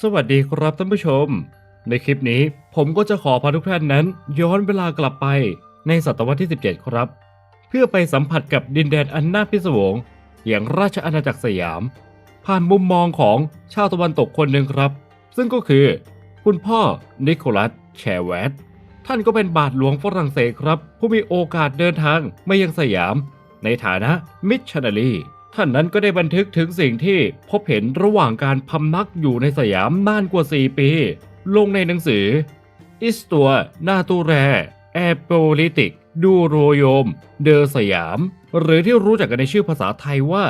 สวัสดีครับท่านผู้ชม ในคลิปนี้ผมก็จะขอพาทุกท่านนั้น ย้อนเวลากลับไปในศตวรรษที่ 17 ครับ เพื่อไปสัมผัสกับดินแดนอันน่าพิศวง อย่างราชอาณาจักรสยาม ผ่านมุมมองของชาวตะวันตกคนหนึ่งครับ ซึ่งก็คือ คุณพ่อนิโคลัสแชร์แวตท่านก็เป็นบาทหลวงฝรั่งเศสครับ ผู้มีโอกาสเดินทางมายังสยาม ในฐานะมิชชันนารี ท่านนั้นก็ได้บันทึกถึงสิ่งที่พบเห็นระหว่างการพำนักอยู่ในสยามนานกว่า 4 ปี ลงในหนังสือ อิสตัวนาตูแรแอโปลิติก ดูโรโยม เดอสยาม หรือที่รู้จักกันในชื่อภาษาไทยว่า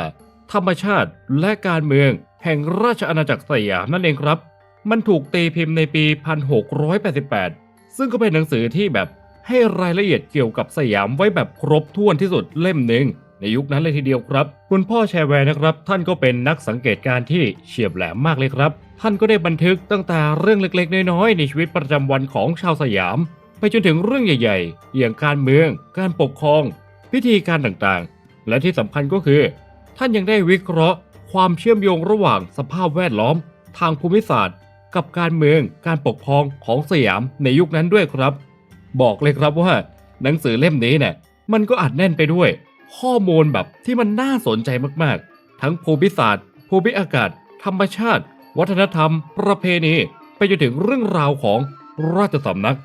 ธรรมชาติและการเมืองแห่งราชอาณาจักรสยามนั่นเองครับ มันถูกตีพิมพ์ในปี 1688 ซึ่งก็เป็นหนังสือที่แบบให้รายละเอียดเกี่ยวกับสยามไว้แบบครบถ้วนที่สุดเล่มหนึ่ง ในยุคนั้นเลยทีเดียวครับ คุณพ่อแชร์แวร์นะครับ ท่านก็เป็นนักสังเกตการณ์ที่เฉียบแหลมมากเลยครับ ท่านก็ได้บันทึกตั้งแต่เรื่องเล็กๆ น้อยๆในชีวิตประจำวันของชาวสยาม ไปจนถึงเรื่องใหญ่ๆอย่างการเมือง การปกครอง พิธีการต่างๆ และที่สำคัญก็คือ ท่านยังได้วิเคราะห์ ความเชื่อมโยงระหว่างสภาพแวดล้อม ทางภูมิศาสตร์ กับการเมืองการปกครองของสยามในยุคนั้นด้วยครับ บอกเลยครับว่า หนังสือเล่มนี้เนี่ยมันก็อัดแน่นไปด้วย ข้อมูลแบบที่มันน่าสนใจมากๆ ทั้งภูมิศาสตร์ ภูมิอากาศ ธรรมชาติ วัฒนธรรม ประเพณี ไปจนถึงเรื่องราวของราชสำนัก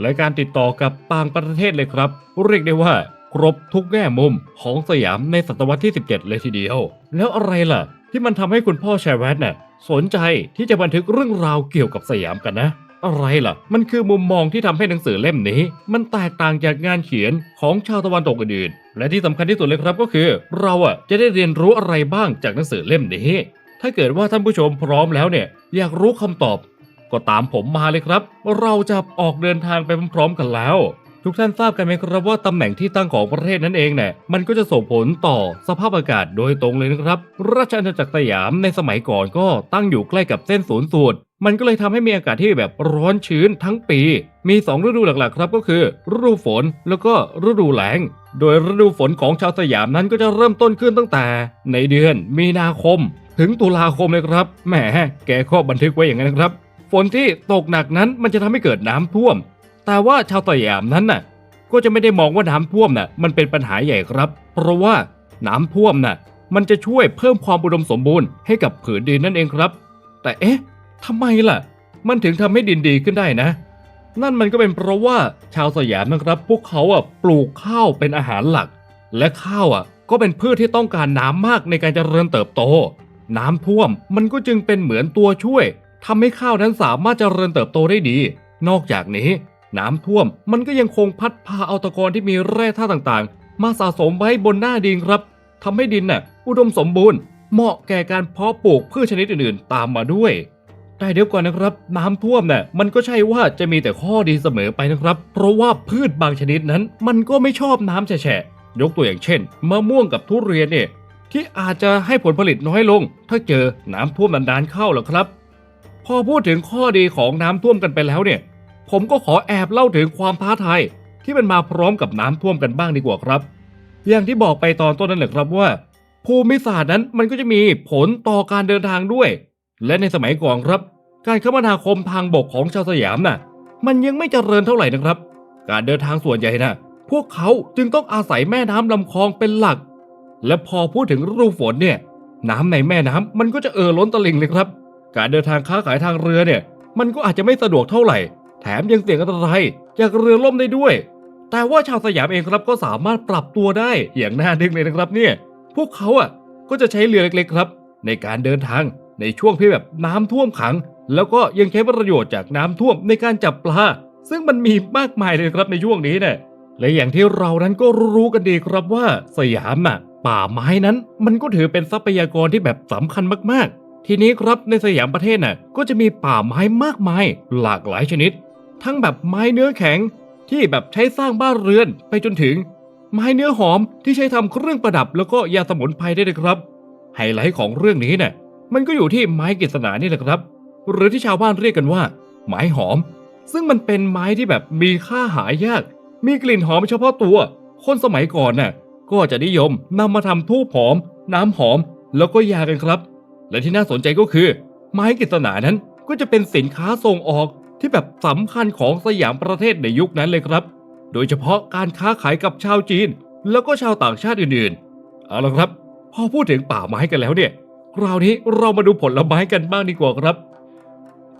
และการติดต่อกับต่างประเทศเลยครับ เรียกได้ว่า ครบทุกแง่มุมของสยามในศตวรรษที่ 17 เลยทีเดียว แล้วอะไรล่ะ ที่มันทำให้คุณพ่อแชร์แวตน่ะสนใจที่จะบันทึกเรื่องราวเกี่ยวกับสยามกันนะ อะไรล่ะ มันคือมุมมองที่ทำให้หนังสือเล่มนี้ มันแตกต่างจากงานเขียนของชาวตะวันตกอื่นๆ และที่สำคัญที่สุดเลยครับก็คือ เราอะจะได้เรียนรู้อะไรบ้างจากหนังสือเล่มนี้ ถ้าเกิดว่าท่านผู้ชมพร้อมแล้วเนี่ย อยากรู้คำตอบ ก็ตามผมมาเลยครับ เราจะออกเดินทางไปพร้อมๆกันแล้ว ทุกท่านทราบกันไหมครับว่าตำแหน่งที่ตั้งของประเทศนั้นเองเนี่ยมันก็จะส่งผลต่อสภาพอากาศโดยตรงเลยนะครับ ราชอาณาจักรสยามในสมัยก่อนก็ตั้งอยู่ใกล้กับเส้นศูนย์สูตรมันก็เลยทำให้มีอากาศที่แบบร้อนชื้นทั้งปี มี 2 ฤดูหลักๆ ครับก็คือ ฤดูฝนแล้วก็ฤดูแล้ง โดยฤดูฝนของชาวสยามนั้นก็จะเริ่มต้นขึ้นตั้งแต่ ในเดือนมีนาคม ถึงตุลาคมเลยครับ แหม แกข้อบันทึกไว้อย่างนั้นครับ ฝนที่ตกหนักนั้นมันจะทำให้เกิดน้ำท่วม แต่ว่าชาวสยามนั้นน่ะ ก็จะไม่ได้มองว่าน้ำท่วมน่ะ มันเป็นปัญหาใหญ่ครับ เพราะว่าน้ำท่วมน่ะ มันจะช่วยเพิ่มความอุดมสมบูรณ์ให้กับผืนดินนั่นเองครับ แต่เอ๊ะทำไมล่ะ มันถึงทำให้ดินดีขึ้นได้นะ นั่นมันก็เป็นเพราะว่าชาวสยามนะครับ พวกเขาอะปลูกข้าวเป็นอาหารหลัก และข้าวอะ ก็เป็นพืชที่ต้องการน้ำมากในการเจริญเติบโต น้ำท่วมมันก็จึงเป็นเหมือนตัวช่วยทำให้ข้าวนั้นสามารถเจริญเติบโตได้ดี นอกจากนี้ น้ำท่วมมันก็ยังคงพัดพาเอาตะกอนที่มีแร่ธาตุต่างๆ มาสะสมไว้บนหน้าดินครับทำให้ดินน่ะอุดมสมบูรณ์เหมาะแก่การเพาะปลูกพืชชนิดอื่นๆ ตามมาด้วย แต่เดี๋ยวก่อนนะครับ น้ำท่วมเนี่ยมันก็ใช่ว่าจะมีแต่ข้อดีเสมอไปนะครับ เพราะว่าพืชบางชนิดนั้น มันก็ไม่ชอบน้ำแฉะยกตัวอย่างเช่นมะม่วงกับทุเรียนเนี่ยที่อาจจะให้ผลผลิตน้อยลง ถ้าเจอน้ำท่วมนานๆเข้าหรอครับ พอพูดถึงข้อดีของน้ำท่วมกันไปแล้วเนี่ย ผมก็ขอแอบเล่าถึงความท้าทายที่มันมาพร้อมกับน้ำท่วมกันบ้างดีกว่าครับ อย่างที่บอกไปตอนต้นนั่นแหละครับว่า ภูมิศาสตร์นั้นมันก็จะมีผลต่อการเดินทางด้วย และในสมัยก่อนครับ การคมนาคมทางบกของชาวสยามน่ะ มันยังไม่เจริญเท่าไหร่นะครับ การเดินทางส่วนใหญ่น่ะ พวกเขาจึงต้องอาศัยแม่น้ำลำคลองเป็นหลัก และพอพูดถึงฤดูฝนเนี่ย น้ำในแม่น้ำมันก็จะเอ่อล้นตลิ่งเลยครับ การเดินทางค้าขายทางเรือเนี่ย มันก็อาจจะไม่สะดวกเท่าไหร่ แถมยังเสี่ยงอันตรายจากเรือล่มได้ด้วย แต่ว่าชาวสยามเองครับก็สามารถปรับตัวได้อย่างน่าดึงเลยนะครับเนี่ย พวกเขาอะก็จะใช้เรือเล็กๆครับ ในการเดินทางในช่วงที่แบบน้ำท่วมขัง แล้วก็ยังใช้ประโยชน์จากน้ำท่วมในการจับปลา ซึ่งมันมีมากมายเลยครับในช่วงนี้เนี่ยและอย่างที่เรานั้นก็รู้กันดีครับว่าสยามอะป่าไม้นั้น มันก็ถือเป็นทรัพยากรที่แบบสำคัญมากๆ ทีนี้ครับในสยามประเทศน่ะก็จะมีป่าไม้มากมาย หลากหลายชนิด ทั้งแบบไม้เนื้อแข็งที่แบบใช้สร้างบ้านเรือนไปจนถึง ไม้เนื้อหอมที่ใช้ทำเครื่องประดับแล้วก็ยาสมุนไพรได้เลยครับ ไฮไลท์ของเรื่องนี้เนี่ยมันก็อยู่ที่ไม้กฤษณานี่แหละครับ หรือที่ชาวบ้านเรียกกันว่า ไม้หอม ซึ่งมันเป็นไม้ที่แบบมีค่าหายาก มีกลิ่นหอมเฉพาะตัว คนสมัยก่อนน่ะก็จะนิยมนำมาทำทูบหอม น้ำหอมแล้วก็ยากันครับ และที่น่าสนใจก็คือ ไม้กฤษณานั้นก็จะเป็นสินค้าส่งออก ที่แบบสำคัญของสยามประเทศในยุคนั้นเลยครับ โดยเฉพาะการค้าขายกับชาวจีน แล้วก็ชาวต่างชาติอื่นๆ เอาละครับ พอพูดถึงป่าไม้กันแล้วเนี่ย คราวนี้เรามาดูผลไม้กันบ้างดีกว่าครับ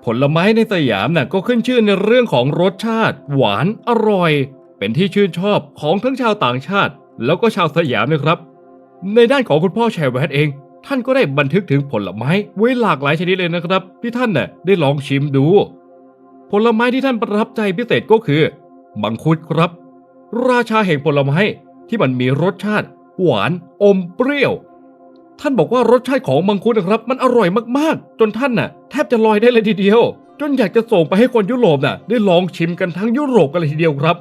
ผลไม้ในสยามน่ะก็ขึ้นชื่อในเรื่องของรสชาติ หวานอร่อย เป็นที่ชื่นชอบของทั้งชาวต่างชาติ แล้วก็ชาวสยามนะครับ ในด้านของคุณพ่อแชร์แวดเองท่านก็ได้บันทึกถึงผลไม้ไว้หลากหลายชนิดเลยนะครับ ที่ท่านน่ะได้ลองชิมดู ผลไม้ที่ท่านประทับใจพิเศษก็คือมังคุดครับ ราชาแห่งผลไม้ที่มันมีรสชาติ หวานอมเปรี้ยว ท่านบอกว่ารสชาติของมังคุดนะครับ มันอร่อยมากๆ จนท่านน่ะ แทบจะลอยได้เลยทีเดียว จนอยากจะส่งไปให้คนยุโรปน่ะ ได้ลองชิมกันทั้งยุโรปกันเลยทีเดียวครับ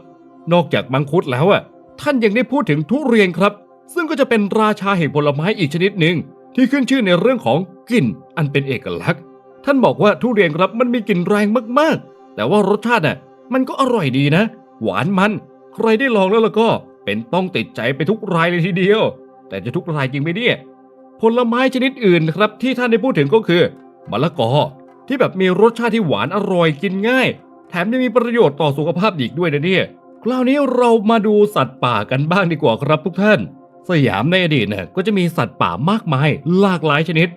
นอกจากมังคุดแล้วอะท่านยังได้พูดถึงทุเรียนครับ ซึ่งก็จะเป็นราชาแห่งผลไม้อีกชนิดหนึ่งที่ขึ้นชื่อในเรื่องของกลิ่นอันเป็นเอกลักษณ์ ท่านบอกว่าทุเรียนครับมันมีกลิ่นแรงมากๆ แต่ว่ารสชาติน่ะมันก็อร่อยดีนะ หวานมัน ใครได้ลองแล้วล่ะก็เป็นต้องติดใจไปทุกรายเลยทีเดียว แต่จะทุกรายจริงไหมเนี่ย ผลไม้ชนิดอื่นครับที่ท่านได้พูดถึงก็คือมะละกอที่แบบมีรสชาติที่หวานอร่อยกินง่าย แถมยังมีประโยชน์ต่อสุขภาพอีกด้วยนะเนี่ยคราวนี้เรามาดูสัตว์ป่ากันบ้างดีกว่าครับทุกท่าน สยามในอดีตเนี่ยก็จะมีสัตว์ป่ามากมาย หลากหลายชนิด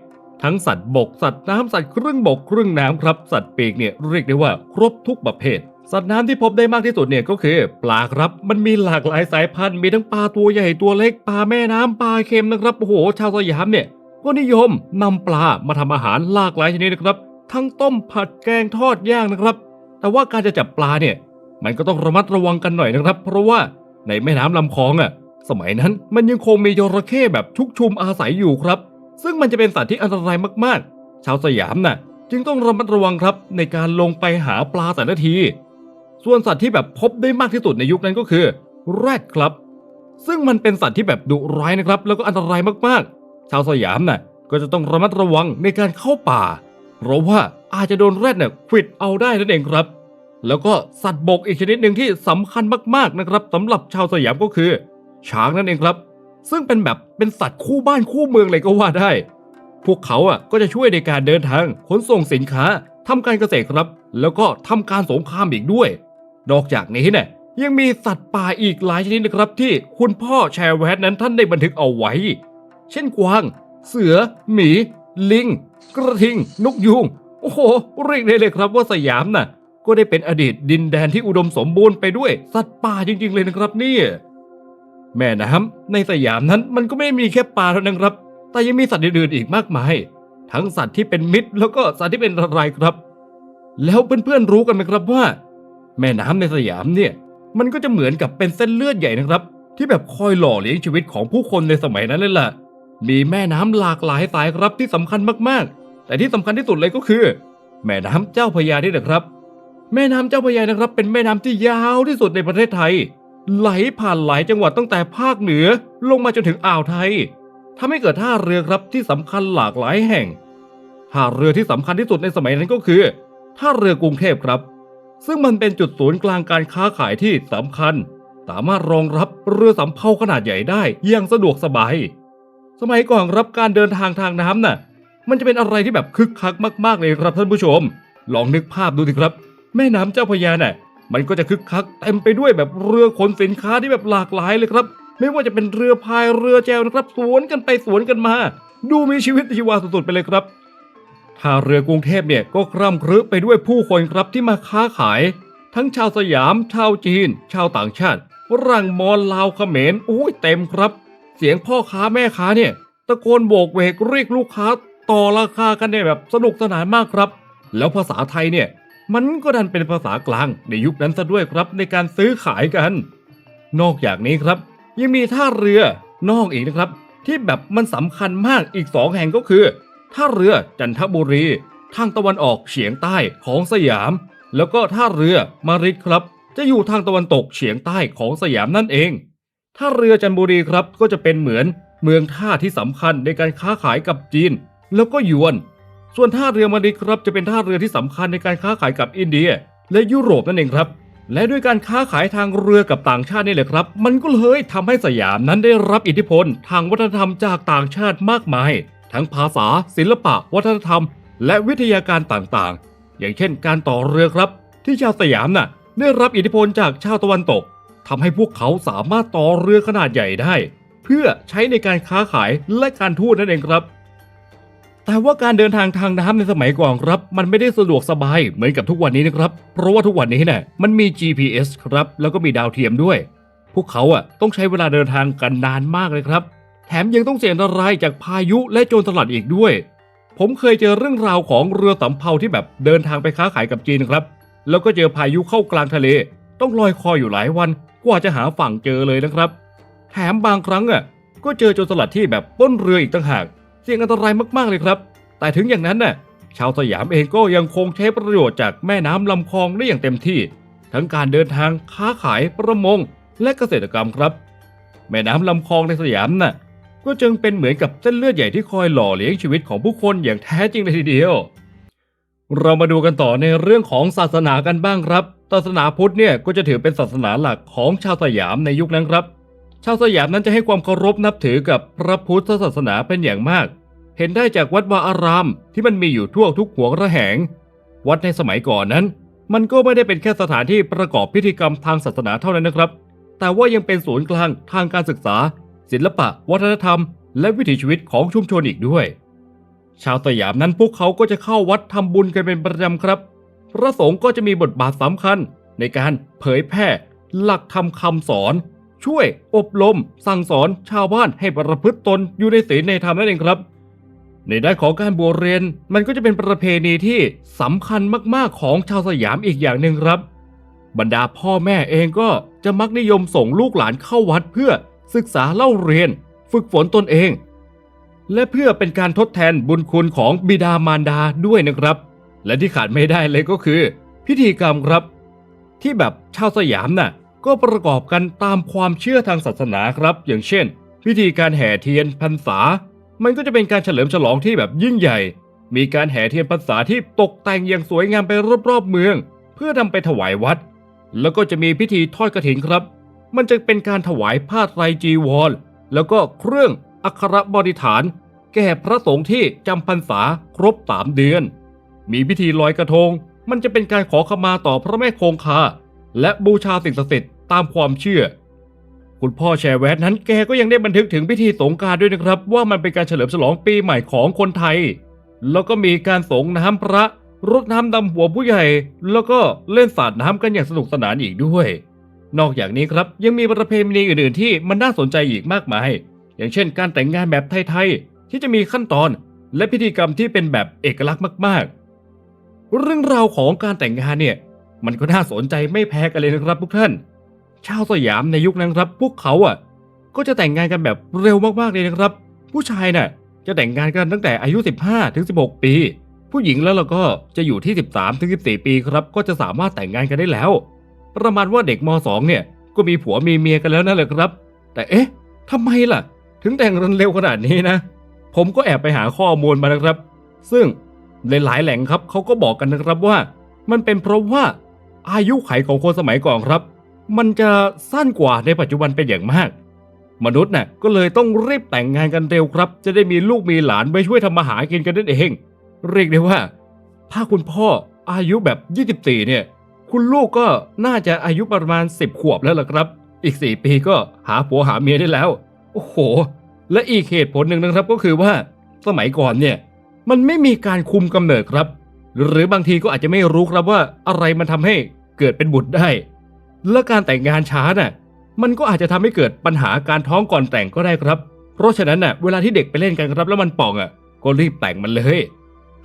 ทั้งสัตว์บก สัตว์น้ำสัตว์ครึ่งบกครึ่งน้ำครับ สัตว์ปีกเนี่ยเรียกได้ว่าครบทุกประเภท สัตว์น้ำที่พบได้มากที่สุดเนี่ยก็คือ ปลาครับ มันมีหลากหลายสายพันธุ์ มีทั้งปลาตัวใหญ่ตัวเล็ก ปลาแม่น้ำปลาเค็มนะครับ โอ้โห ชาวสยามเนี่ยก็นิยมนำปลามาทำอาหารหลากหลายชนิดนะครับ ทั้งต้มผัดแกงทอดย่างนะครับ แต่ว่าการจะจับปลาเนี่ย มันก็ต้องระมัดระวังกันหน่อยนะครับ เพราะว่าในแม่น้ำลำคลองอะ สมัยนั้นมันยังคงมีจระเข้แบบชุกชุมอาศัยอยู่ครับ ซึ่งมันจะเป็นสัตว์ที่อันตรายมากๆ ชาวสยามน่ะ จึงต้องระมัดระวังครับในการลงไปหาปลาแต่ละที ส่วนสัตว์ที่แบบพบได้มากที่สุดในยุคนั้นก็คือแรดครับ ซึ่งมันเป็นสัตว์ที่แบบดุร้ายนะครับ แล้วก็อันตรายมากๆ ชาวสยามน่ะก็จะต้องระมัดระวังในการเข้าป่า เพราะว่าอาจจะโดนแรดเนี่ยขวิดเอาได้นั่นเองครับ แล้วก็สัตว์บกอีกชนิดหนึ่งที่สำคัญมากๆนะครับสำหรับชาวสยามก็คือ ช้างนั่นเองครับ ซึ่งเป็นแบบเป็นสัตว์คู่บ้านคู่เมืองเลยก็ว่าได้ พวกเขาอะก็จะช่วยในการเดินทางขนส่งสินค้าทำการเกษตรครับ แล้วก็ทำการสงครามอีกด้วย นอกจากนี้เนี่ยยังมีสัตว์ป่าอีกหลายชนิดนะครับ ที่คุณพ่อแชร์แวดนั้นท่านได้บันทึกเอาไว้ เช่นกวาง เสือ หมี ลิง กระทิง นกยูง โอ้โห เรียกได้เลยครับว่าสยามน่ะ ก็ได้เป็นอดีตดินแดนที่อุดมสมบูรณ์ไปด้วย สัตว์ป่าจริง ๆ เลยนะครับเนี่ย แม่น้ำในสยามนั้นมันก็ไม่ได้มีแค่ปลาเท่านั้นครับ แต่ยังมีสัตว์อื่นๆอีกมากมาย ทั้งสัตว์ที่เป็นมิตรแล้วก็สัตว์ที่เป็นอันตรายครับ แล้วเพื่อนๆรู้กันไหมครับว่า แม่น้ำในสยามเนี่ยมันก็จะเหมือนกับเป็นเส้นเลือดใหญ่นะครับ ที่แบบคอยหล่อเลี้ยงชีวิตของผู้คนในสมัยนั้นเลยล่ะ มีแม่น้ำหลากหลายสายครับที่สำคัญมากๆ แต่ที่สำคัญที่สุดเลยก็คือ แม่น้ำเจ้าพระยานี่แหละครับ แม่น้ำเจ้าพระยานะครับ เป็นแม่น้ำที่ยาวที่สุดในประเทศไทย ไหลผ่านหลายจังหวัดตั้งแต่ภาคเหนือลงมาจนถึงอ่าวไทยทำให้เกิดท่าเรือครับที่สำคัญหลากหลายแห่ง ท่าเรือที่สำคัญที่สุดในสมัยนั้นก็คือ ท่าเรือกรุงเทพครับ ซึ่งมันเป็นจุดศูนย์กลางการค้าขายที่สำคัญ สามารถรองรับเรือสำเภาขนาดใหญ่ได้อย่างสะดวกสบาย สมัยก่อนรับการเดินทางทางน้ำน่ะ มันจะเป็นอะไรที่แบบคึกคักมาก ๆ เลยครับท่านผู้ชม ลองนึกภาพดูสิครับ แม่น้ำเจ้าพระยาน่ะ มันก็จะคึกคักเต็มไปด้วยแบบเรือขนสินค้าที่แบบหลากหลายเลยครับ ไม่ว่าจะเป็นเรือพายเรือแจวนะครับ สวนกันไปสวนกันมา ดูมีชีวิตชีวาสุดๆไปเลยครับท่าเรือกรุงเทพเนี่ยก็คร่ำครึไปด้วยผู้คนครับที่มาค้าขาย ทั้งชาวสยาม ชาวจีน ชาวต่างชาติฝรั่งมอญลาวเขมรอุ้ยเต็มครับ เสียงพ่อค้าแม่ค้าเนี่ยตะโกนโบกเวกเรียกลูกค้าต่อราคากันเนี่ยแบบสนุกสนานมากครับ แล้วภาษาไทยเนี่ย มันก็ดันเป็นภาษากลางในยุคนั้นซะด้วยครับในการซื้อขายกัน นอกจากนี้ครับ ยังมีท่าเรือนอกอีกนะครับ ที่แบบมันสำคัญมากอีกสองแห่งก็คือท่าเรือจันทบุรี ทางตะวันออกเฉียงใต้ของสยาม แล้วก็ท่าเรือมาริดครับ จะอยู่ทางตะวันตกเฉียงใต้ของสยามนั่นเองท่าเรือจันทบุรีครับก็จะเป็นเหมือนเมืองท่าที่สำคัญในการค้าขายกับจีน แล้วก็ยวน ส่วนท่าเรือมาริครับจะเป็นท่าเรือที่สำคัญในการค้าขายกับอินเดีย และยุโรปนั่นเองครับ และด้วยการค้าขายทางเรือกับต่างชาตินี่แหละครับ มันก็เลยทำให้สยามนั้นได้รับอิทธิพล ทางวัฒนธรรมจากต่างชาติมากมาย ทั้งภาษา ศิลปะ วัฒนธรรม และวิทยาการต่างๆ อย่างเช่น การต่อเรือครับ ที่ชาวสยามน่ะได้รับอิทธิพลจากชาวตะวันตกทำให้พวกเขาสามารถต่อเรือขนาดใหญ่ได้ เพื่อใช้ในการค้าขายและการทูตนั่นเองครับ แต่ว่าการเดินทางทางน้ำในสมัยก่อนครับ มันไม่ได้สะดวกสบายเหมือนกับทุกวันนี้นะครับ เพราะว่าทุกวันนี้เนี่ยมันมี GPS ครับ แล้วก็มีดาวเทียมด้วย พวกเขาอะต้องใช้เวลาเดินทางกันนานมากเลยครับ แถมยังต้องเสี่ยงอันตรายจากพายุและโจรสลัดอีกด้วย ผมเคยเจอเรื่องราวของเรือสำเภาที่แบบเดินทางไปค้าขายกับจีนครับ แล้วก็เจอพายุเข้ากลางทะเล ต้องลอยคออยู่หลายวันกว่าจะหาฝั่งเจอเลยนะครับ แถมบางครั้งอะก็เจอโจรสลัดที่แบบปล้นเรืออีกต่างหาก เสี่ยงอันตรายมากๆเลยครับ แต่ถึงอย่างนั้นน่ะชาวสยามเองก็ยังคงใช้ประโยชน์จากแม่น้ำลำคลองได้อย่างเต็มที่ ทั้งการเดินทางค้าขายประมง และเกษตรกรรมครับ แม่น้ำลำคลองในสยามน่ะ ก็จึงเป็นเหมือนกับเส้นเลือดใหญ่ที่คอยหล่อเลี้ยงชีวิตของผู้คนอย่างแท้จริงเลยทีเดียว เรามาดูกันต่อในเรื่องของศาสนากันบ้างครับศาสนาพุทธเนี่ยก็จะถือเป็นศาสนาหลักของชาวสยามในยุคนั้นครับ ชาวสยามนั้นจะให้ความเคารพนับถือกับพระพุทธศาสนาเป็นอย่างมาก เห็นได้จากวัดวาอารามที่มันมีอยู่ทั่วทุกหัวระแหง วัดในสมัยก่อนนั้น มันก็ไม่ได้เป็นแค่สถานที่ประกอบพิธีกรรมทางศาสนาเท่านั้นนะครับ แต่ว่ายังเป็นศูนย์กลางทางการศึกษา ศิลปะ วัฒนธรรม และวิถีชีวิตของชุมชนอีกด้วย ชาวสยามนั้นพวกเขาก็จะเข้าวัดทำบุญกันเป็นประจำครับ พระสงฆ์ก็จะมีบทบาทสำคัญในการเผยแพร่หลักธรรมคำสอน ช่วยอบรม สั่งสอนชาวบ้านให้ประพฤติตนอยู่ในศีลในธรรมนั่นเองครับ ในด้านของการบวชเรียนมันก็จะเป็นประเพณีที่สำคัญมากๆของชาวสยามอีกอย่างหนึ่งครับ บรรดาพ่อแม่เองก็จะมักนิยมส่งลูกหลานเข้าวัดเพื่อศึกษาเล่าเรียน ฝึกฝนตนเอง และเพื่อเป็นการทดแทนบุญคุณของบิดามารดาด้วยนะครับ และที่ขาดไม่ได้เลยก็คือ พิธีกรรมครับ ที่แบบชาวสยามน่ะ ก็ประกอบกันตามความเชื่อทางศาสนาครับ อย่างเช่น พิธีการแห่เทียนพรรษา มันก็จะเป็นการเฉลิมฉลองที่แบบยิ่งใหญ่ มีการแห่เทียนพรรษาที่ตกแต่งอย่างสวยงามไปรอบๆเมือง เพื่อนำไปถวายวัด แล้วก็จะมีพิธีทอดกฐินครับ มันจะเป็นการถวายผ้าไตรจีวร แล้วก็เครื่องอัครบริฐาน แก่พระสงฆ์ที่จำพรรษาครบสามเดือน มีพิธีลอยกระทง มันจะเป็นการขอขมาต่อพระแม่คงคา และบูชาสิ่งศักดิ์สิทธิ์ตามความเชื่อ คุณพ่อแชร์แวดนั้นแกก็ยังได้บันทึกถึงพิธีสงกรารด้วยนะครับ ว่ามันเป็นการเฉลิมฉลองปีใหม่ของคนไทย แล้วก็มีการสงน้ำพระรดน้ำดำหัวผู้ใหญ่ แล้วก็เล่นสาดน้ำกันอย่างสนุกสนานอีกด้วย นอกจากนี้ครับยังมีประเพณีอื่นๆ ที่มันน่าสนใจอีกมากมาย อย่างเช่น การแต่งงานแบบไทยๆที่จะมีขั้นตอนและพิธีกรรมที่เป็นแบบเอกลักษณ์มาก ๆ เรื่องราวของการแต่งงานเนี่ย มันก็น่าสนใจไม่แพ้กันเลยนะครับทุกท่าน ชาวสยามในยุคนั้นครับ พวกเขาอะ ก็จะแต่งงานกันแบบเร็วมากๆเลยนะครับ ผู้ชายน่ะ จะแต่งงานกันตั้งแต่อายุ 15ถึง16 ปี ผู้หญิงแล้วเราก็จะอยู่ที่ 13ถึง14 ปีครับ ก็จะสามารถแต่งงานกันได้แล้ว ประมาณว่าเด็กม 2 เนี่ย ก็มีผัวมีเมียกันแล้วนั่นแหละครับ แต่เอ๊ะทำไมล่ะ ถึงแต่งกันเร็วขนาดนี้นะ ผมก็แอบไปหาข้อมูลมานะครับ ซึ่งหลายๆแหล่งครับเขาก็บอกกันนะครับว่า มันเป็นเพราะว่า อายุไขของคนสมัยก่อนครับ มันจะสั้นกว่าในปัจจุบันเป็นอย่างมาก มนุษย์น่ะก็เลยต้องรีบแต่งงานกันเร็วครับ จะได้มีลูกมีหลานไปช่วยทำมาหากินกันนั่นเอง เรียกได้ว่า ถ้าคุณพ่ออายุแบบ 24 เนี่ย คุณลูกก็น่าจะอายุประมาณ 10 ขวบแล้วล่ะครับ อีก 4 ปีก็หาผัวหาเมียได้แล้ว โอ้โห และอีกเหตุผลหนึ่งนะครับก็คือว่า สมัยก่อนเนี่ย มันไม่มีการคุมกำเนิดครับ หรือบางทีก็อาจจะไม่รู้ครับว่าอะไรมันทำให้เกิดเป็นบุตรได้ และการแต่งงานช้าน่ะ มันก็อาจจะทำให้เกิดปัญหาการท้องก่อนแต่งก็ได้ครับ เพราะฉะนั้นน่ะ เวลาที่เด็กไปเล่นกันครับแล้วมันป่องอะ ก็รีบแต่งมันเลย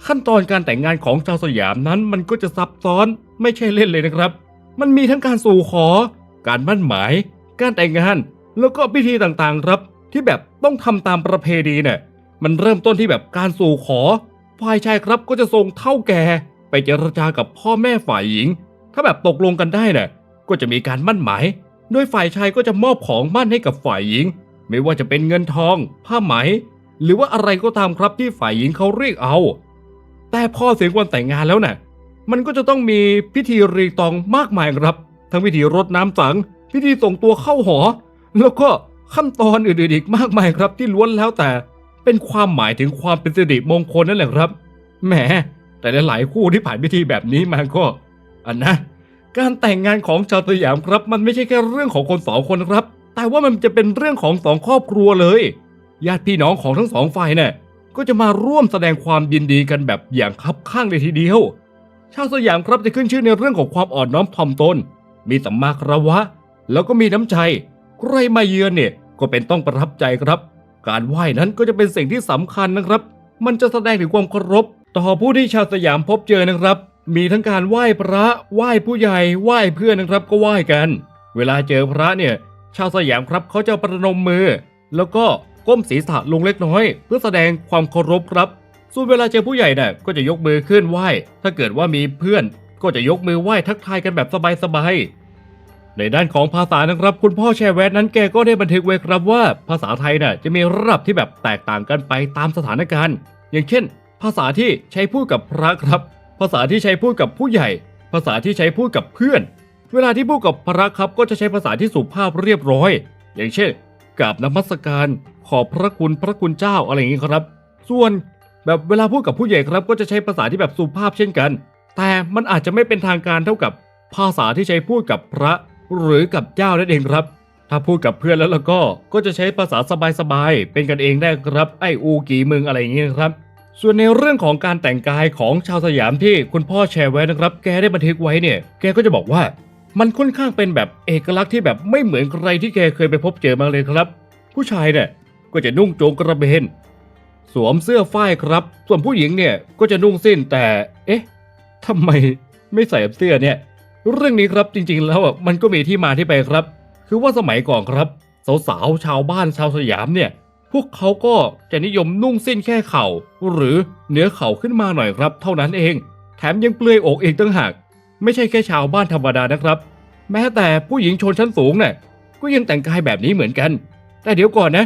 ขั้นตอนการแต่งงานของชาวสยามนั้นมันก็จะซับซ้อนไม่ใช่เล่นเลยนะครับ มันมีทั้งการสู่ขอ การมั่นหมาย การแต่งงาน แล้วก็พิธีต่างๆครับ ที่แบบต้องทำตามประเพณีเนี่ยมันเริ่มต้นที่แบบการสู่ขอ ฝ่ายชายครับก็จะส่งเท่าแก่ไปเจรจากับพ่อแม่ฝ่ายหญิง ถ้าแบบตกลงกันได้น่ะก็จะมีการมั่นหมาย โดยฝ่ายชายก็จะมอบของมั่นให้กับฝ่ายหญิง ไม่ว่าจะเป็นเงินทอง ผ้าไหม หรือว่าอะไรก็ตามครับที่ฝ่ายหญิงเขาเรียกเอา แต่พอถึงวันแต่งงานแล้วน่ะ มันก็จะต้องมีพิธีรีตองมากมายครับ ทั้งพิธีรดน้ำสัง พิธีส่งตัวเข้าหอ แล้วก็ขั้นตอนอื่นๆอีกมากมายครับที่ล้วนแล้วแต่ เป็นความหมายถึงความเป็นสิริมงคลนั่นแหละครับ แหม แต่หลายๆคู่ที่ผ่านพิธีแบบนี้มาก็ อันนะ การแต่งงานของชาวสยามครับ มันไม่ใช่แค่เรื่องของคนสองคนครับ แต่ว่ามันจะเป็นเรื่องของสองครอบครัวเลย ญาติพี่น้องของทั้งสองฝ่ายเนี่ยก็จะมาร่วมแสดงความยินดีกันแบบอย่างคับข้างเลยทีเดียว ชาวสยามครับจะขึ้นชื่อในเรื่องของความอ่อนน้อมถ่อมตน มีสัมมาคารวะ แล้วก็มีน้ำใจ ใครมาเยือนเนี่ยก็เป็นต้องประทับใจครับ การไหว้นั้นก็จะเป็นสิ่งที่สำคัญนะครับ มันจะแสดงถึงความเคารพต่อผู้ที่ชาวสยามพบเจอนะครับ มีทั้งการไหว้พระไหว้ผู้ใหญ่ไหว้เพื่อนนะครับก็ไหว้กัน เวลาเจอพระเนี่ยชาวสยามครับเขาจะประนมมือ แล้วก็ก้มศีรษะลงเล็กน้อย เพื่อแสดงความเคารพครับ ส่วนเวลาเจอผู้ใหญ่น่ะก็จะยกมือขึ้นไหว้ ถ้าเกิดว่ามีเพื่อนก็จะยกมือไหว้ทักทายกันแบบสบายๆ ในด้านของภาษานะครับ คุณพ่อแชร์แวดนั้นแกก็ได้บันทึกไว้ครับว่า ภาษาไทยน่ะจะมีระดับที่แบบแตกต่างกันไปตามสถานการณ์ อย่างเช่น ภาษาที่ใช้พูดกับพระครับ ภาษาที่ใช้พูดกับผู้ใหญ่ ภาษาที่ใช้พูดกับเพื่อน เวลาที่พูดกับพระครับก็จะใช้ภาษาที่สุภาพเรียบร้อย อย่างเช่นกราบนมัสการ ขอบพระคุณพระคุณเจ้าอะไรอย่างนี้ครับ ส่วนแบบเวลาพูดกับผู้ใหญ่ครับ ก็จะใช้ภาษาที่แบบสุภาพเช่นกัน แต่มันอาจจะไม่เป็นทางการเท่ากับภาษาที่ใช้พูดกับพระ หรือกับเจ้านั่นเองครับ ถ้าพูดกับเพื่อนแล้วแล้วก็ก็จะใช้ภาษาสบายๆเป็นกันเองได้ครับ ไออูกี่มึงอะไรอย่างนี้นะครับ ส่วนในเรื่องของการแต่งกายของชาวสยามที่คุณพ่อแชร์ไว้นะครับ แกได้บันทึกไว้เนี่ย แกก็จะบอกว่า มันค่อนข้างเป็นแบบเอกลักษณ์ที่แบบไม่เหมือนใครที่แกเคยไปพบเจอมาเลยครับ ผู้ชายเนี่ยก็จะนุ่งโจงกระเบนสวมเสื้อฝ้ายครับ ส่วนผู้หญิงเนี่ยก็จะนุ่งสิ้นแต่ เอ๊ะทำไมไม่ใส่เสื้อเนี่ย เรื่องนี้ครับจริงๆแล้วมันก็มีที่มาที่ไปครับ คือว่าสมัยก่อนครับสาวๆชาวบ้านชาวสยามเนี่ย พวกเขาก็จะนิยมนุ่งสิ้นแค่เข่า หรือเหนือเข่าขึ้นมาหน่อยครับ เท่านั้นเอง แถมยังเปลือยอกเองตั้งหาก ไม่ใช่แค่ชาวบ้านธรรมดานะครับ แม้แต่ผู้หญิงชนชั้นสูงเนี่ยก็ยังแต่งกายแบบนี้เหมือนกัน แต่เดี๋ยวก่อนนะ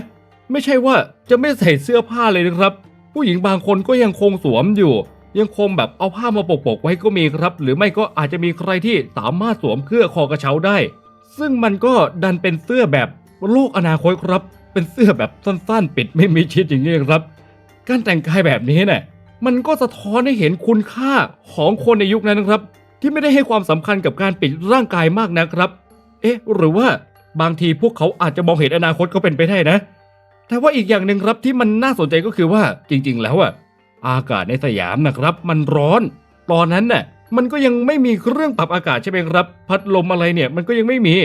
ไม่ใช่ว่าจะไม่ใส่เสื้อผ้าเลยนะครับ ผู้หญิงบางคนก็ยังคงสวมอยู่ ยังคงแบบเอาผ้ามาปกๆไว้ก็มีครับ หรือไม่ก็อาจจะมีใครที่สามารถสวมเครือคอกระเช้าได้ ซึ่งมันก็ดันเป็นเสื้อแบบโลกอนาคตครับ เป็นเสื้อแบบสั้นๆ ปิดไม่มีชิดอย่างนี้ครับ การแต่งกายแบบนี้เนี่ยมันก็สะท้อนให้เห็นคุณค่าของคนในยุคนั้นนะครับ ที่ไม่ได้ให้ความสำคัญกับการปิดร่างกายมากนะครับ เอ๊ะ หรือว่าบางทีพวกเขาอาจจะมองเห็นอนาคตก็เป็นไปได้นะ แต่ว่าอีกอย่างหนึ่งครับที่มันน่าสนใจก็คือว่าจริง ๆ แล้วอะ อากาศในสยามนะครับ มันร้อน ตอนนั้นน่ะมันก็ยังไม่มีเครื่องปรับอากาศใช่ไหมครับ พัดลมอะไรเนี่ยมันก็ยังไม่มี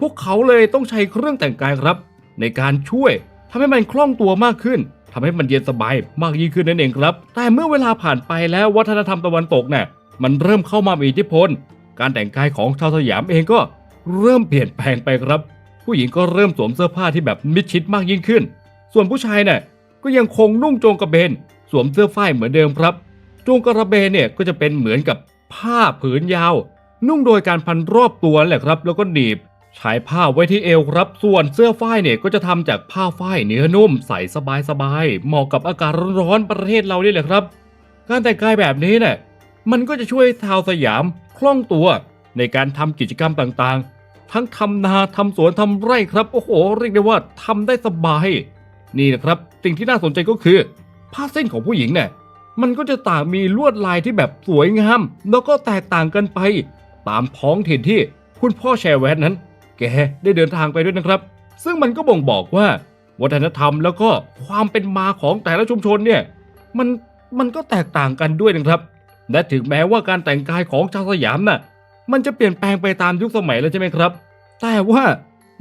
พวกเขาเลยต้องใช้เครื่องแต่งกายครับ ในการช่วยทำให้มันคล่องตัวมากขึ้นทำให้มันเย็นสบายมากยิ่งขึ้นนั่นเองครับ แต่เมื่อเวลาผ่านไปแล้ววัฒนธรรมตะวันตกเนี่ยมันเริ่มเข้ามามีอิทธิพล การแต่งกายของชาวสยามเองก็เริ่มเปลี่ยนแปลงไปครับ ผู้หญิงก็เริ่มสวมเสื้อผ้าที่แบบมิดชิดมากยิ่งขึ้น ส่วนผู้ชายเนี่ยก็ยังคงนุ่งโจงกระเบน สวมเสื้อฝ้ายเหมือนเดิมครับโจงกระเบนเนี่ยก็จะเป็นเหมือนกับผ้าผืนยาว นุ่งโดยการพันรอบตัวแหละครับ แล้วก็หนีบใช้ผ้าไว้ที่เอวครับ ส่วนเสื้อฝ้ายเนี่ยก็จะทำจากผ้าฝ้ายเนื้อนุ่มใสสบายๆเหมาะกับอากาศร้อนๆประเทศเรานี่แหละครับ การแต่งกายแบบนี้เนี่ยมันก็จะช่วยชาวสยามคล่องตัวในการทำกิจกรรมต่างๆ ทั้งทำนาทำสวนทำไร่ครับ โอ้โห เรียกได้ว่าทำได้สบาย นี่นะครับ สิ่งที่น่าสนใจก็คือ ผ้าเส้นของผู้หญิงเนี่ยมันก็จะต่างมีลวดลายที่แบบสวยงาม แล้วก็แตกต่างกันไป ตามท้องถิ่นที่คุณพ่อแชร์แวนนั้น แกได้เดินทางไปด้วยนะครับ ซึ่งมันก็บ่งบอกว่า วัฒนธรรมแล้วก็ความเป็นมาของแต่ละชุมชนเนี่ยมันมันก็แตกต่างกันด้วยนะครับ และถึงแม้ว่าการแต่งกายของชาวสยามน่ะมันจะเปลี่ยนแปลงไปตามยุคสมัยแล้วใช่ไหมครับ แต่ว่า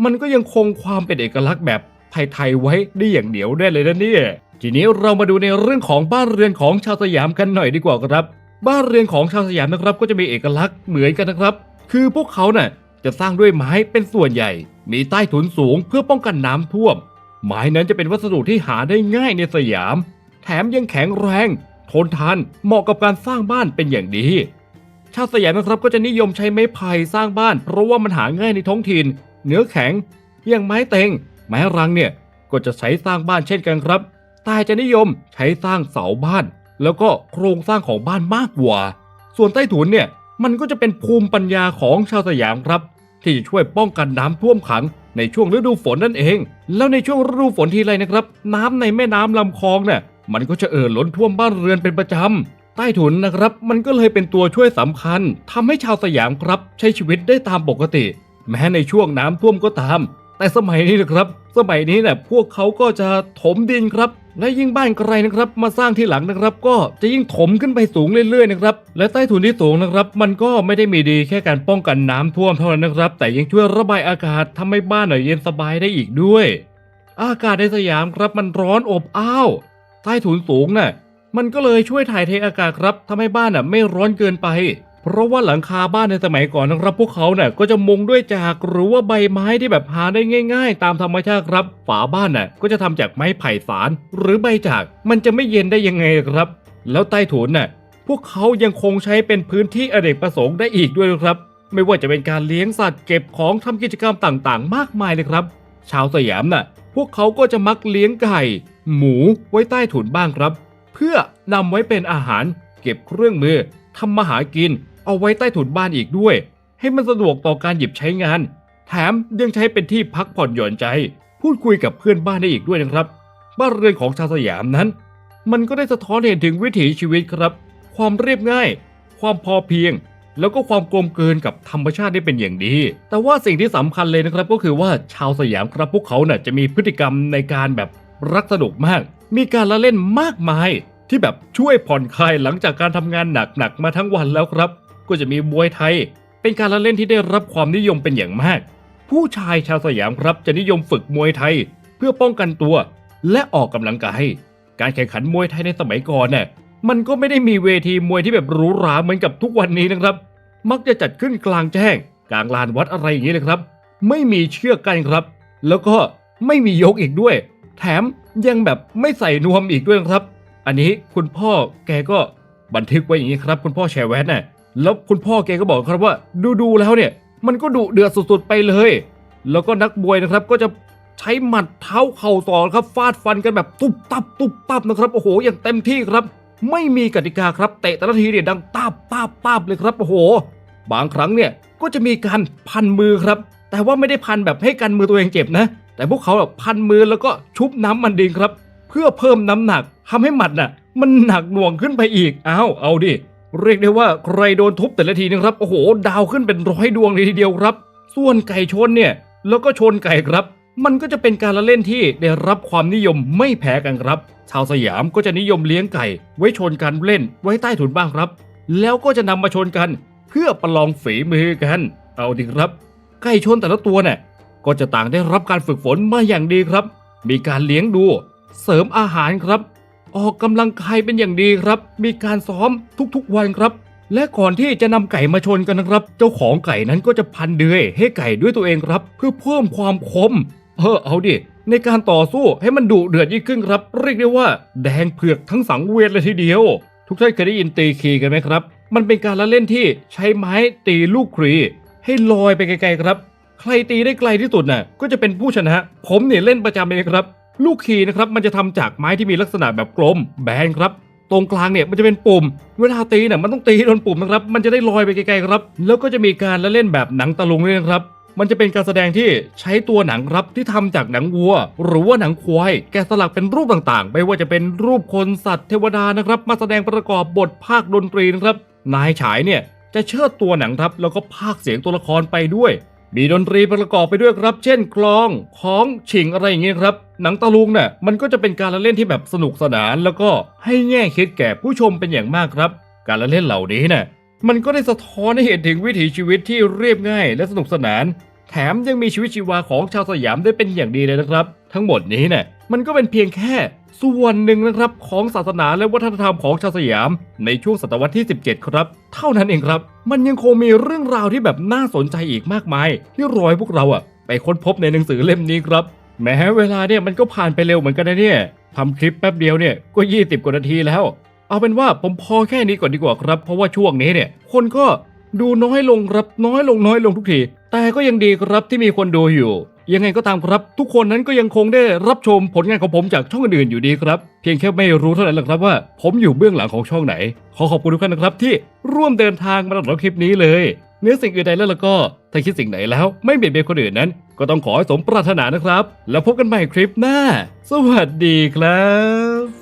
มันก็ยังคงความเป็นเอกลักษณ์แบบไทยๆไว้ได้อย่างเดียวได้เลยนะเนี่ย ทีนี้เรามาดูในเรื่องของบ้านเรือนของชาวสยามกันหน่อยดีกว่าครับ บ้านเรือนของชาวสยามนะครับ ก็จะมีเอกลักษณ์เหมือนกันนะครับ คือพวกเขาน่ะจะสร้างด้วยไม้เป็นส่วนใหญ่ มีใต้ถุนสูงเพื่อป้องกันน้ำท่วม ไม้นั้นจะเป็นวัสดุที่หาได้ง่ายในสยาม แถมยังแข็งแรง ทนทานเหมาะกับการสร้างบ้านเป็นอย่างดีชาวสยามนะครับก็จะนิยมใช้ไม้ไผ่สร้างบ้าน เพราะว่ามันหาง่ายในท้องถิ่น เนื้อแข็งอย่างไม้เต็ง ไม้รังเนี่ยก็จะใช้สร้างบ้านเช่นกันครับ แต่จะนิยมใช้สร้างเสาบ้าน แล้วก็โครงสร้างของบ้านมากกว่า ส่วนใต้ถุนเนี่ยมันก็จะเป็นภูมิปัญญาของชาวสยามครับ ที่จะช่วยป้องกันน้ำท่วมขังในช่วงฤดูฝนนั่นเอง แล้วในช่วงฤดูฝนทีไรนะครับ น้ำในแม่น้ำลำคลองเนี่ยมันก็จะเอ่อล้นท่วมบ้านเรือนเป็นประจใต้ถุนนะครับ มันก็เลยเป็นตัวช่วยสำคัญทำให้ชาวสยามครับ ใช้ชีวิตได้ตามปกติ แม้ในช่วงน้ำท่วมก็ตาม แต่สมัยนี้นะครับ สมัยนี้เนี่ยพวกเขาก็จะถมดินครับ และยิ่งบ้านใครนะครับ มาสร้างที่หลังนะครับ ก็จะยิ่งถมขึ้นไปสูงเรื่อยๆนะครับ และใต้ถุนที่สูงนะครับ มันก็ไม่ได้มีดีแค่การป้องกันน้ำท่วมเท่านั้นนะครับ แต่ยังช่วยระบายอากาศทำให้บ้านหน่อยเย็นสบายได้อีกด้วย อากาศในสยามครับมันร้อนอบอ้าวใต้ถุนสูงน่ะมันก็เลยช่วยถ่ายเทอากาศครับทำให้บ้านน่ะไม่ร้อนเกินไป เพราะว่าหลังคาบ้านในสมัยก่อนนะครับ พวกเขาเนี่ยก็จะมุงด้วยจากหรือว่าใบไม้ที่แบบหาได้ง่าย ๆ ตามธรรมชาติครับ ฝาบ้านน่ะก็จะทำจากไม้ไผ่สาร หรือใบจาก มันจะไม่เย็นได้ยังไงครับ แล้วใต้ถุนน่ะพวกเขายังคงใช้เป็นพื้นที่อเนกประสงค์ได้อีกด้วยครับ ไม่ว่าจะเป็นการเลี้ยงสัตว์เก็บของทำกิจกรรมต่างๆ มากมายเลยครับ ชาวสยามน่ะพวกเขาก็จะมักเลี้ยงไก่ หมูไว้ใต้ถุนบ้างครับ เพื่อนำไว้เป็นอาหาร เก็บเครื่องมือทำมาหากิน เอาไว้ใต้ถุนบ้านอีกด้วย ให้มันสะดวกต่อการหยิบใช้งาน แถมยังใช้เป็นที่พักผ่อนหย่อนใจ พูดคุยกับเพื่อนบ้านได้อีกด้วยนะครับ บ้านเรือนของชาวสยามนั้น มันก็ได้สะท้อนเห็นถึงวิถีชีวิตครับ ความเรียบง่าย ความพอเพียง แล้วก็ความกลมเกลืนกับธรรมชาติได้เป็นอย่างดี แต่ว่าสิ่งที่สำคัญเลยนะครับ ก็คือว่าชาวสยามครับพวกเขาน่ะจะมีพฤติกรรมในการแบบรักสนุกมาก มีการละเล่นมากมายที่แบบช่วยผ่อนคลายหลังจากการทำงานหนักๆมาทั้งวันแล้วครับ ก็จะมีมวยไทย เป็นการละเล่นที่ได้รับความนิยมเป็นอย่างมาก ผู้ชายชาวสยามครับจะนิยมฝึกมวยไทย เพื่อป้องกันตัว และออกกำลังกาย การแข่งขันมวยไทยในสมัยก่อนเนี่ยมันก็ไม่ได้มีเวทีมวยที่แบบหรูหราเหมือนกับทุกวันนี้นะครับ มักจะจัดขึ้นกลางแจ้ง กลางลานวัดอะไรอย่างนี้เลยครับ ไม่มีเชือกกันครับ แล้วก็ไม่มียกอีกด้วย แถมยังแบบไม่ใส่นวมอีกด้วยครับ อันนี้คุณพ่อแกก็บันทึกไว้อย่างนี้ครับ คุณพ่อแชร์แวนน่ะ แล้วคุณพ่อแกก็บอกครับว่าดูดูๆแล้วเนี่ย มันก็ดุเดือดสุดๆไปเลย แล้วก็นักมวยนะครับก็จะใช้หมัดเท้าเข่าต่อครับฟาดฟันกันแบบตุบตับตุบตับนะครับโอ้โหอย่างเต็มที่ครับ ไม่มีกติกาครับเตะแต่ละทีเนี่ยดังตาบตาบตาบเลยครับโอ้โห บางครั้งเนี่ยก็จะมีการพันมือครับ แต่ว่าไม่ได้พันแบบให้กันมือตัวเองเจ็บนะ แต่พวกเขาแบบพันมือแล้วก็ชุบน้ำมันดินครับ เพื่อเพิ่มน้ำหนักทำให้หมัดน่ะ มันหนักหน่วงขึ้นไปอีกอ้าวเอาดิ เรียกได้ว่าใครโดนทุบแต่ละทีนะครับโอ้โห ดาวขึ้นเป็นร้อยดวงเลยทีเดียวครับ ส่วนไก่ชนเนี่ยแล้วก็ชนไก่ครับ มันก็จะเป็นการละเล่นที่ได้รับความนิยมไม่แพ้กันครับ ชาวสยามก็จะนิยมเลี้ยงไก่ ไว้ชนกันเล่นไว้ใต้ถุนบ้างครับ แล้วก็จะนำมาชนกัน เพื่อประลองฝีมือกัน เอาดิครับ ไก่ชนแต่ละตัวเนี่ยก็จะต่างได้รับการฝึกฝนมาอย่างดีครับ มีการเลี้ยงดู เสริมอาหารครับ ออกกำลังกายเป็นอย่างดีครับ มีการซ้อมทุกๆวันครับ และก่อนที่จะนำไก่มาชนกันนะครับ เจ้าของไก่นั้นก็จะพันเดือยให้ไก่ด้วยตัวเองครับ เพื่อเพิ่มความคม เออเอาดิในการต่อสู้ให้มันดุเดือดยิ่งขึ้นครับ เรียกได้ว่าแดงเผือกทั้งสังเวียนเลยทีเดียว ทุกท่านเคยได้ยินตีคีกันไหมครับ มันเป็นการละเล่นที่ใช้ไม้ตีลูกครีให้ลอยไปไกลๆครับ ใครตีได้ไกลที่สุดน่ะก็จะเป็นผู้ชนะ ผมเนี่ยเล่นประจำเลยครับ ลูกคีนะครับมันจะทำจากไม้ที่มีลักษณะแบบกลมแบนครับ ตรงกลางเนี่ยมันจะเป็นปุ่ม เวลาตีเนี่ยมันต้องตีโดนปุ่มนะครับ มันจะได้ลอยไปไกลๆครับ แล้วก็จะมีการละเล่นแบบหนังตะลุงด้วยนะครับมันจะเป็นการแสดงที่ใช้ตัวหนังครับที่ทำจากหนังวัว หรือว่าหนังควายแกะสลักเป็นรูปต่างๆ ไม่ว่าจะเป็นรูปคนสัตว์เทวดานะครับ มาแสดงประกอบบทภาคดนตรีนะครับ นายฉายเนี่ยจะเชิดตัวหนังครับแล้วก็พากเสียงตัวละครไปด้วย มีดนตรีประกอบไปด้วยครับ เช่นกลองของฉิงอะไรอย่างเงี้ยครับ หนังตะลุงเนี่ยมันก็จะเป็นการละเล่นที่แบบสนุกสนาน แล้วก็ให้แง่คิดแก่ผู้ชมเป็นอย่างมากครับ การละเล่นเหล่านี้เนี่ยมันก็ได้สะท้อนให้เห็นถึงวิถีชีวิตที่เรียบง่ายและสนุกสนาน แถมยังมีชีวิตชีวาของชาวสยามได้เป็นอย่างดีเลยนะครับ ทั้งหมดนี้เนี่ยมันก็เป็นเพียงแค่ ส่วนหนึ่งนะครับของศาสนาและวัฒนธรรมของชาวสยาม ในช่วงศตวรรษที่ 17 ครับ เท่านั้นเองครับ มันยังคงมีเรื่องราวที่แบบน่าสนใจอีกมากมาย ที่รอให้พวกเราอะไปค้นพบในหนังสือเล่มนี้ครับ แม้เวลาเนี่ยมันก็ผ่านไปเร็วเหมือนกันนะเนี่ยทำคลิปแป๊บเดียวเนี่ยก็ 20 กว่านาทีแล้ว เอาเป็นว่าผมพอแค่นี้ก่อนดีกว่าครับ เพราะว่าช่วงนี้เนี่ย คนก็ดูน้อยลงครับน้อยลงน้อยลงทุกที แต่ก็ยังดีครับที่มีคนดูอยู่ ยังไงก็ตามครับ ทุกคนนั้นก็ยังคงได้รับชมผลงานของผมจากช่องอื่นๆอยู่ดีครับ เพียงแค่ไม่รู้เท่านั้นแหละครับว่า ผมอยู่เบื้องหลังของช่องไหน ขอขอบคุณทุกท่านนะครับที่ร่วมเดินทางมาตลอดคลิปนี้เลยเนื้อสิ่งอื่นใดแล้วล่ะก็ถ้าคิดสิ่งไหนแล้วไม่เบียดเบียนคนอื่นนั้น ก็ต้องขอให้สมปรารถนานะครับ แล้วพบกันใหม่คลิปหน้า สวัสดีครับ